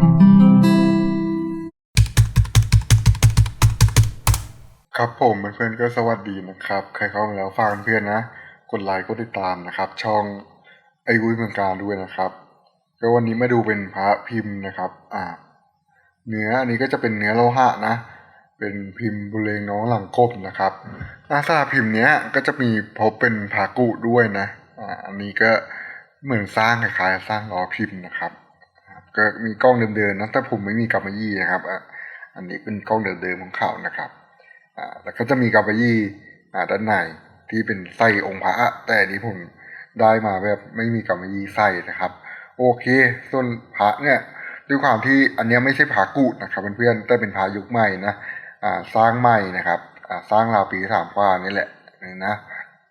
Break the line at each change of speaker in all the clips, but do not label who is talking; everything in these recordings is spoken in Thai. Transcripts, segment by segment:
ครับผมเพื่อนๆก็สวัสดีนะครับ ใครเข้ามาแล้วฝากเพื่อนนะ กดไลค์กดติดตามนะครับ ช่องไอวุ้ยเมืองการด้วยนะครับก็วันนี้มาดูเป็นพระพิมพ์นะครับ อ่า เนื้ออันนี้ก็จะเป็นเนื้อโลหะนะ เป็นพิมพ์บุเรงน้องหลังกบนะครับหน้าตาพิมพ์เนี้ยก็จะมีพบเป็นผากุด้วยนะ อ่า อันนี้ก็เหมือนสร้างคล้ายๆสร้างล้อพิมพ์นะครับ ก็มีกล้องเดิมๆนะแต่ผมไม่มีกำมะยี่นะครับอะอันนี้เป็นกล้องเดิมๆของเขานะครับอ่าแล้วก็จะมีกำมะยี่อ่าด้านในที่เป็นไส้องค์พระแต่อันนี้ผมได้มาแบบไม่มีกำมะยี่ไส้นะครับ โอเค ส่วนพระเนี่ยด้วยความที่อันเนี้ยไม่ใช่พระกูดนะครับเพื่อนๆแต่เป็นพระยุคใหม่นะอ่าสร้างใหม่นะครับอ่าสร้างราวปีสามกว่านี่แหละนี่นะ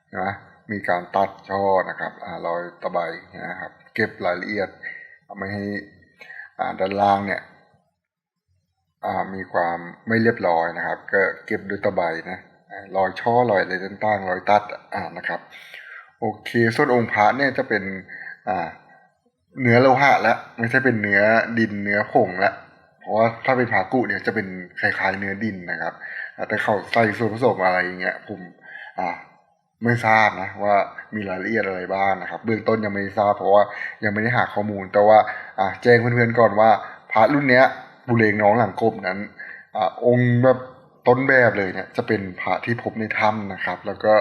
นไหมมีการตัดช่อนะครับอ่ารอยตะไบนะครับ เก็บรายละเอียดไม่ให้ ด้านล่างเนี่ยมีความไม่เรียบร้อยนะครับ ก็เก็บด้วยตะไบนะรอยช่อรอยอะไรต่างๆรอยตัดนะครับ โอเคส่วนองค์พระเนี่ยจะเป็นเนื้อโลหะแล้วไม่ใช่เป็นเนื้อดินเนื้อผงแล้วเพราะว่าถ้าเป็นผากุเนี่ยจะเป็นคล้ายๆเนื้อดินนะครับ แต่เขาใส่ส่วนผสมอะไรอย่างเงี้ยผมอ่า ไม่ทราบนะว่ามีรายละเอียดอะไรบ้างนะครับ เบื้องต้นยังไม่ทราบเพราะว่ายังไม่ได้หาข้อมูล แต่ว่าแจ้งเพื่อนๆก่อนว่าพระรุ่นเนี้ยบุเรงน้องหลังกบนั้นอองค์แบบต้นแบบเลยเนี่ยจะเป็นพระที่พบในถ้ำนะครับ แล้วก็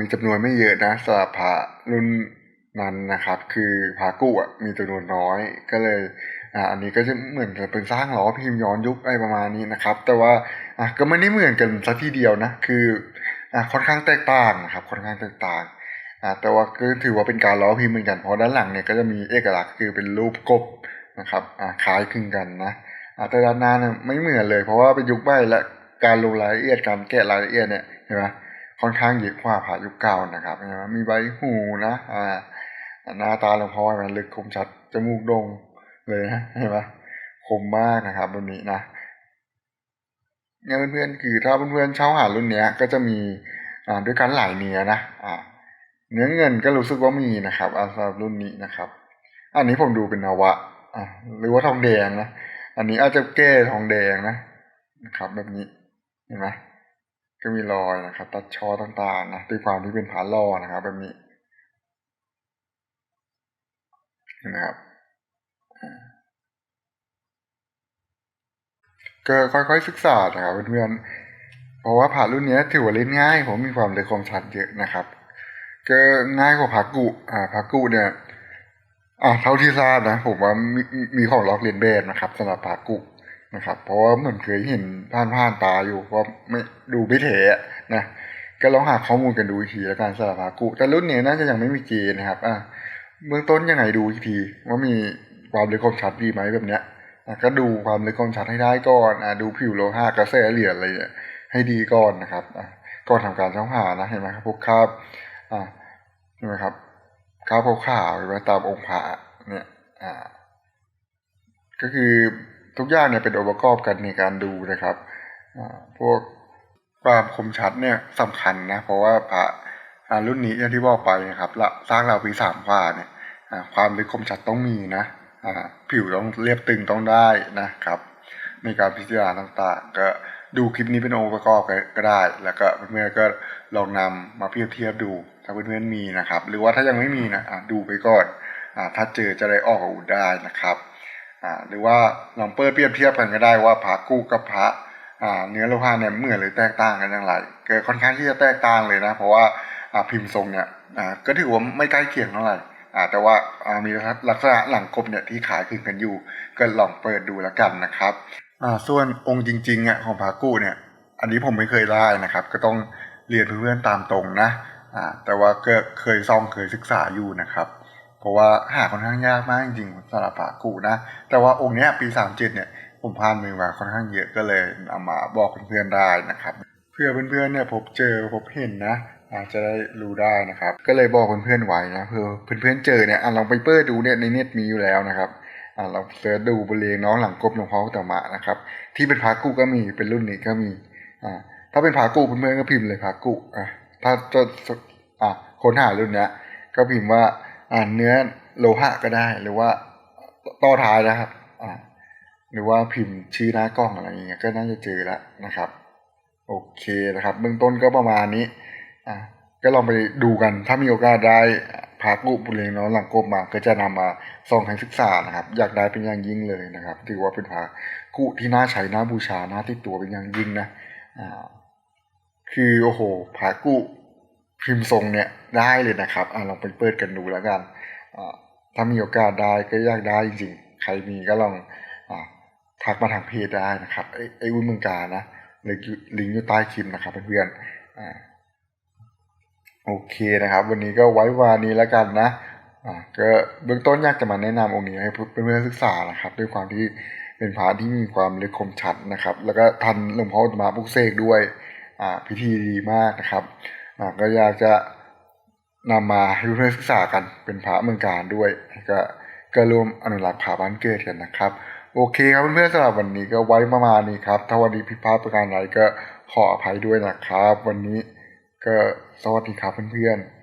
มีจำนวนไม่เยอะนะสำหรับพระรุ่นนั้นนะครับ คือพระกุอะมีจำนวนน้อยก็เลยอ่าอันนี้ก็จะเหมือนกับเป็นสร้างล้อพิมพ์ย้อนยุคอะไรประมาณนี้นะครับ แต่ว่าอะก็ไม่ได้เหมือนกันสักทีเดียวนะ คือ ค่อนข้างแตกต่างนะครับค่อนข้างแตกต่างแต่ว่าก็ถือว่าเป็นการล้อพิมพ์เหมือนกันเพราะด้านหลังเนี่ยก็จะมีเอกลักษณ์คือเป็นรูปกบนะครับอ่าคล้ายคลึงกันนะแต่ด้านหน้าเนี่ยไม่เหมือนเลย เพราะว่าเป็นยุคใหม่และการลงรายละเอียดการแกะรายละเอียดเนี่ยเห็นไหมค่อนข้างเยอะกว่าผ่ายุคเก่านะครับเห็นไหมมีใบหูนะอ่าหน้าตาหลวงพ่อมันลึกคมชัดจมูกโด่งเลยนะเห็นไหมคมมากนะครับรุ่นนี้นะ เนี่ยเพื่อนๆคือถ้าเพื่อนๆเช่าหารุ่นเนี้ยก็จะมีอ่าด้วยกันหลายเนื้อนะอ่าเนื้อเงินก็รู้สึกว่ามีนะครับอาสำหรับรุ่นนี้นะครับ อันนี้ผมดูเป็นนวะอ่าหรือว่าทองแดงนะอันนี้อาจจะแก้ทองแดงนะนะครับ แบบนี้เห็นไหมก็มีรอยนะครับ ตัดช่อต่างๆนะด้วยความที่เป็นผาล่อนะครับ แบบนี้นะครับอ่า ก็ค่อยๆศึกษานะครับเพื่อนๆเพราะว่าผ่ารุ่นนี้ถือว่าเล่นง่าย ผมมีความเลยคมชัดเยอะนะครับ ก็ง่ายกว่าผากุอ่าผากุเนี่ยอ่าเท่าที่ทราบนะผมว่ามีมีของล็อกเรียนแบบนะครับสำหรับผากุนะครับ เพราะว่าเหมือนเคยเห็นผ่านผ่านๆตาอยู่ว่าไม่ดูไม่เถอะนะก็ลองหาข้อมูลกันดูอีกทีแล้วกันสำหรับผากุแต่รุ่นนี้น่าจะยังไม่มีเกณฑ์นะครับอ่าเบื้องต้นยังไงดูอีกที ว่ามีความลึกความชัดดีไหมแบบเนี้ย ก็ดูความลึกความชัดให้ได้ก่อนอดูผิวโลหะกระแสเหรียญอะไรเนี่ยให้ดีก่อนนะครับก่อนทำการช่างหานะเห็นไหมครับพวกคราบอ่าเห็นไหมครับขาวขาวๆหรือว่าตามองค์พระเนี่ยอ่าก็คือทุกอย่างเนี่ยเป็นองค์ประกอบกันในการดูนะครับพวกความคมชัดเนี่ยสำคัญนะเพราะว่าพระรุ่นนี้อย่างที่บอกไปนะครับละสร้างเราปีสามกว่าเนี่ยความลึกคมชัดต้องมีนะ ผิวต้องเรียบตึงต้องได้นะครับ ในการพิจารณาต่างๆ ก็ดูคลิปนี้เป็นองค์ประกอบก็ได้ แล้วก็เพื่อนๆก็ลองนำมาเปรียบเทียบดู ถ้าเพื่อนๆมีนะครับ หรือว่าถ้ายังไม่มีนะะดูไปก่อนอถ้าเจอจะได้ออกอาวุธได้นะครับหรือว่าลองเปิดเปรียบเทียบกันก็ได้ว่าพระกู้กับพระเนื้อโลหะเนี่ยเหมือนหรือแตกต่างกันอย่างไรเกิดค่อนข้างที่จะแตกต่างเลยนะ เพราะว่าพิมพ์ทรงเนี่ยก็ถือว่าไม่ใกล้เคียงเท่าไหร่ แต่ว่าอ่ามีลักษณะหลังกบเนี่ยที่ขายคลึงกันอยู่ ก็ลองเปิดดูแล้วกันนะครับส่วนองค์จริงๆอะของพระกู้เนี่ย อันนี้ผมไม่เคยได้นะครับ ก็ต้องเรียนเพื่อนๆตามตรงนะแต่ว่าก็เคยซ่องเคยศึกษาอยู่นะครับ เพราะว่าหาค่อนข้างยากมากจริงๆสำหรับพระกู้นะ แต่ว่าองค์เนี้ยปีสามเจ็ดเนี่ยผมผ่านมือมาค่อนข้างเยอะก็เลยเอามาบอกเพื่อนๆได้นะครับ เพื่อเพื่อนๆเนี่ยพบเจอพบเห็นนะ จจะได้รู้ได้นะครับ ก็เลยบอกเพื่อนๆไว้นะเพื่อเพื่อนๆเจอเนี่ยอะลองไปเปิดดูเนี่ยในเน็ตมีอยู่แล้วนะครับอ่าเราเสิร์ชดูบริเวณน้องหลังกบหลวงพ่อเต่ามานะครับ ที่เป็นพากุก็มีเป็นรุ่นนี้ก็มีอ่าถ้าเป็นพากุเพื่อนๆก็พิมพ์เลยพากุอะถ้าจะอ่าค้นหารุ่นเนี้ยก็พิมพ์ว่าอ่าเนื้อโลหะก็ได้หรือว่าต่อท้ายนะครับอ่าหรือว่าพิมพ์ชื่อหน้ากล้องอะไรอย่างเงี้ยก็น่าจะเจอแล้วนะครับ โอเคนะครับ เบื้องต้นก็ประมาณนี้ อะก็ลองไปดูกันถ้ามีโอกาสได้พากุบุเรงน้องหลังกบมาก็จะนำมาส่องให้ศึกษานะครับ อยากได้เป็นอย่างยิ่งเลยนะครับ ถือว่าเป็นพากุที่น่าใช้น่าบูชาน่าติดตัวเป็นอย่างยิ่งนะอ่าคือโอ้โหพากุพิมพ์ทรงเนี่ยได้เลยนะครับอะลองไปเปิดกันดูแล้วกันอ่าถ้ามีโอกาสได้ก็อยากได้จริงๆ ใครมีก็ลองอ่าทักมาทางเพจได้นะครับไอ้ไอ้วุ้นเมืองการนะลิงก์อยู่ใต้คลิปนะครับเพื่อนๆอ่า โอเคนะครับ วันนี้ก็ไว้วานี้แล้วกันนะอ่าก็เบื้องต้นอยากจะมาแนะนำองค์นี้ให้เพื่อนๆศึกษานะครับ ด้วยความที่เป็นพระที่มีความลึกคมชัดนะครับ แล้วก็ทันหลวงพ่ออุตมะปุกเสกด้วยอ่าพิธีดีมากนะครับอ่าก็อยากจะนำมาให้เพื่อนๆศึกษากันเป็นพระเมืองการด้วย ก็ก็รวมอนุรักษ์ผาบ้านเกิดกันนะครับโอเคครับเพื่อนๆสำหรับวันนี้ก็ไว้ประมาณนี้ครับ ถ้าวันนี้ผิดพลาดประการใดก็ขออภัยด้วยนะครับ วันนี้ ก็สวัสดีครับเพื่อนๆ